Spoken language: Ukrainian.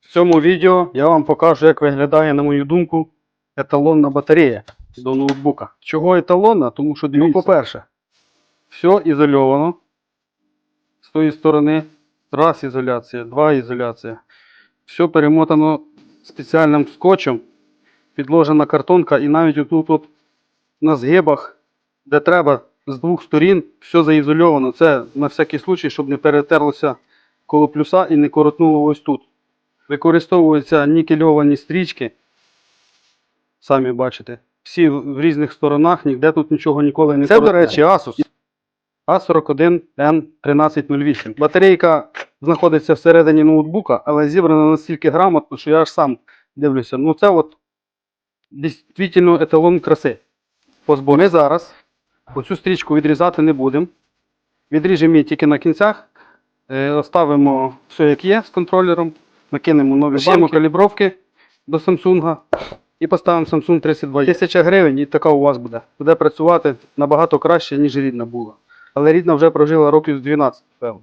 В цьому відео я вам покажу, як виглядає, на мою думку, еталонна батарея до ноутбука. Чого еталонна? Тому що, ну, по-перше, все ізольовано. З тої сторони раз ізоляція, два ізоляція. Все перемотано спеціальним скотчем, підложена картонка, і навіть отут от на згибах, де треба, з двох сторін, все заізольовано. Це на всякий случай, щоб не перетерлося коло плюса і не коротнуло ось тут. Використовуються нікельовані стрічки. Самі бачите. Всі в різних сторонах, ніде тут нічого ніколи не Це, до речі, Asus. A41N1308. Батарейка знаходиться всередині ноутбука, але зібрана настільки грамотно, що я аж сам дивлюся. Ну це от дійсно еталон краси. Позбо ми зараз оцю стрічку відрізати не будемо. Відріжемо її тільки на кінцях. Е, Оставимо все як є з контролером. Накинемо нові банки. калібровки до Samsung і поставимо Samsung 32. Тисяча гривень і така у вас буде. Буде працювати набагато краще, ніж рідна була. Але рідна вже прожила років з 12, певно.